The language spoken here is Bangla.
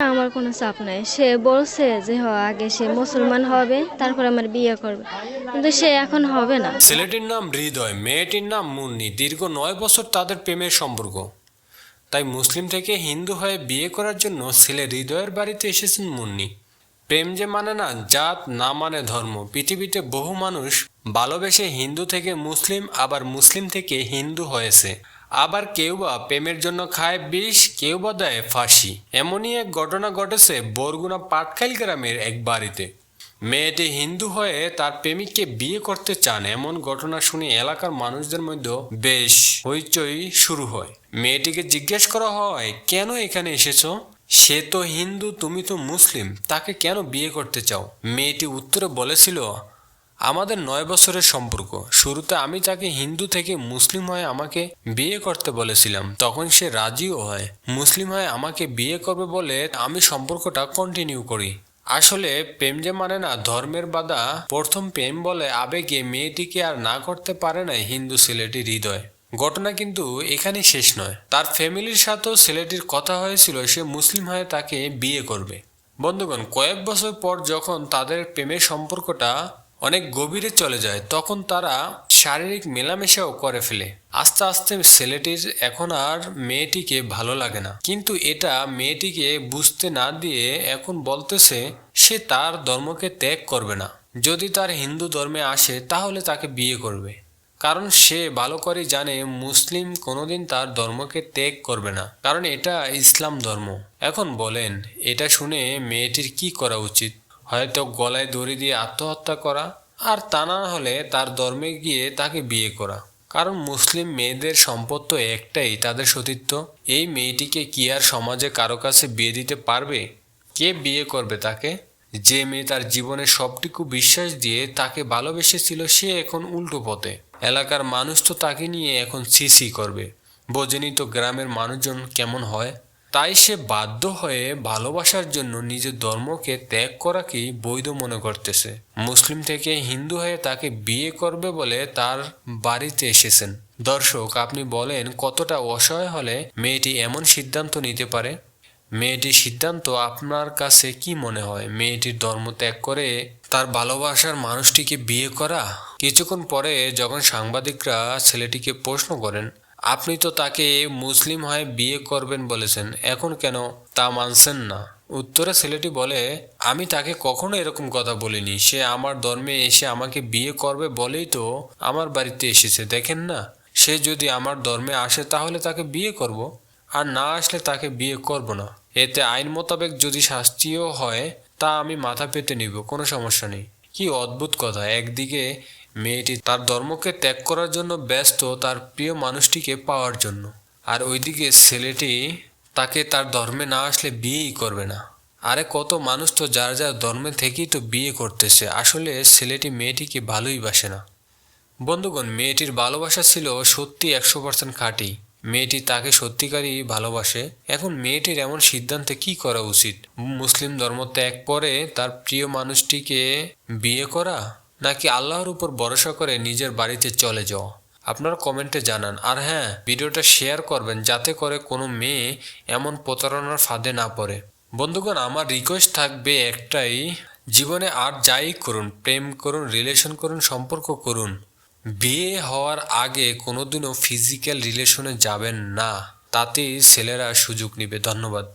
আমার কোনো চাপ নাই। সে বলছে যে, হ, আগে সে মুসলমান হবে, তারপর আমার বিয়ে করবে। কিন্তু সে এখন হবে না। ছেলেটির নাম হৃদয়, মেয়েটির নাম মুন্নি। দীর্ঘ নয় বছর তাদের প্রেমের সম্পর্ক। তাই মুসলিম থেকে হিন্দু হয়ে বিয়ে করার জন্য ছেলে হৃদয়ের বাড়িতে এসেছেন মুন্নি। প্রেম যে মানে না, জাত না মানে ধর্ম। পৃথিবীতে বহু মানুষ ভালোবেসে হিন্দু থেকে মুসলিম, আবার মুসলিম থেকে হিন্দু হয়েছে। আবার কেউ বা প্রেমের জন্য খায় বিষ, কেউ বা দেয় ফাঁসি। এমনই এক ঘটনা ঘটেছে বরগুনা পাটখাইল গ্রামের এক বাড়িতে। মেয়েটি হিন্দু হয়ে তার প্রেমিককে বিয়ে করতে চান এমন ঘটনা শুনে এলাকার মানুষদের মধ্যে বেশ হইচই শুরু হয়। মেয়েটিকে জিজ্ঞেস করা হয়, কেন এখানে এসেছ? সে তো হিন্দু, তুমি তো মুসলিম, তাকে কেন বিয়ে করতে চাও? মেয়েটি উত্তরে বলেছিল আমাদের নয় বছরের সম্পর্ক। শুরুতে আমি তাকে হিন্দু থেকে মুসলিম হয়ে আমাকে বিয়ে করতে বলেছিলাম। তখন সে রাজিও হয়। মুসলিম হয়ে আমাকে বিয়ে করবে বলে আমি সম্পর্কটা কন্টিনিউ করি। আসলে প্রেম যে মানে না, ধর্মের বাধা। প্রথম প্রেম বলে আবেগে মেয়েটিকে আর না করতে পারে না হিন্দু ছেলেটির হৃদয়। ঘটনা কিন্তু এখানেই শেষ নয়। তার ফ্যামিলির সাথেও ছেলেটির কথা হয়েছিল, সে মুসলিম হয়ে তাকে বিয়ে করবে। বন্ধুগণ, কয়েক বছর পর যখন তাদের প্রেমের সম্পর্কটা অনেক গভীরে চলে যায়, তখন তারা শারীরিক মেলামেশাও করে ফেলে। আস্তে আস্তে ছেলেটির এখন আর মেয়েটিকে ভালো লাগে না। কিন্তু এটা মেয়েটিকে বুঝতে না দিয়ে এখন বলতেছে, সে তার ধর্মকে ত্যাগ করবে না। যদি তার হিন্দু ধর্মে আসে, তাহলে তাকে বিয়ে করবে। কারণ সে ভালো করে জানে মুসলিম কোনোদিন তার ধর্মকে ত্যাগ করবে না। কারণ এটা ইসলাম ধর্ম। এখন বলেন, এটা শুনে মেয়েটির কি করা উচিত? হয়তো গলায় দড়ি দিয়ে আত্মহত্যা করা, আর তা না হলে তার ধর্মে গিয়ে তাকে বিয়ে করা। কারণ মুসলিম মেয়েদের সম্পদ তো একটাই, তাদের সতীত্ব। এই মেয়েটিকে কি আর সমাজে কারও কাছে বিয়ে দিতে পারবে? কে বিয়ে করবে তাকে? যে মেয়ে তার জীবনে সবটুকু বিশ্বাস দিয়ে তাকে ভালোবেসেছিল, সে এখন উল্টো পথে। এলাকার মানুষ তো তাকে নিয়ে এখন সিসি করবে। বোঝেনি তো গ্রামের মানুষজন কেমন হয়? তাই সে বাধ্য হয়ে ভালোবাসার জন্য নিজের ধর্মকে ত্যাগ করাকেই বৈধ মনে করতেছে। মুসলিম থেকে হিন্দু হয়ে তাকে বিয়ে করবে বলে তার বাড়িতে এসেছেন। দর্শক, আপনি বলেন, কতটা অসহায় হলে মেয়েটি এমন সিদ্ধান্ত নিতে পারে? মেয়েটির সিদ্ধান্ত আপনার কাছে কি মনে হয়? মেয়েটির ধর্ম ত্যাগ করে তার ভালোবাসার মানুষটিকে বিয়ে করা? কিছুক্ষণ পরে যখন সাংবাদিকরা ছেলেটিকে প্রশ্ন করেন আপনি তো তাকে মুসলিম হয়ে বিয়ে করবেন বলেছেন, এখন কেন তা মানছেন না? উত্তরে ছেলেটি বলে, আমি তাকে কখনো এরকম কথা বলিনি। সে আমার ধর্মে এসে আমাকে বিয়ে করবে বলেই তো আমার বাড়িতে এসেছে, দেখেন না? সে যদি আমার ধর্মে আসে তাহলে তাকে বিয়ে করব, আর না আসলে তাকে বিয়ে করব না। এতে আইন মোতাবেক যদি শাস্তিও হয়, তা আমি মাথা পেতে নিব, কোনো সমস্যা নেই। কি অদ্ভুত কথা, একদিকে মেয়েটি তার ধর্মকে ত্যাগ করার জন্য ব্যস্ত তার প্রিয় মানুষটিকে পাওয়ার জন্য। আর ওইদিকে ছেলেটি তাকে তার ধর্মে না আসলে বিয়েই করবে না। আরে কত মানুষ তো যার যার ধর্মে থেকেই তো বিয়ে করতেছে। আসলে ছেলেটি মেয়েটিকে ভালোই বাসে না। বন্ধুগণ, মেয়েটির ভালোবাসা ছিল সত্যি একশো পার্সেন্ট খাঁটি। মেয়েটি তাকে সত্যিকারই ভালোবাসে। এখন মেয়েটির এমন সিদ্ধান্তে কি করা উচিত? মুসলিম ধর্ম ত্যাগ করে তার প্রিয় মানুষটিকে বিয়ে করা? নাকি আল্লাহর উপর ভরসা করে নিজের বাড়িতে চলে যাওয়া আপনারা কমেন্টে জানান। আর হ্যাঁ ভিডিওটা শেয়ার করবেন যাতে করে কোনো মেয়ে এমন প্রতারণার ফাঁদে না পড়ে। বন্ধুগণ, আমার রিকোয়েস্ট থাকবে একটাই, জীবনে আর যাই করুন, প্রেম করুন রিলেশন করুন, সম্পর্ক করুন, বিয়ে হওয়ার আগে কোনোদিনও ফিজিক্যাল রিলেশনে যাবেন না। তাতেই ছেলেরা সুযোগ নেবে। ধন্যবাদ।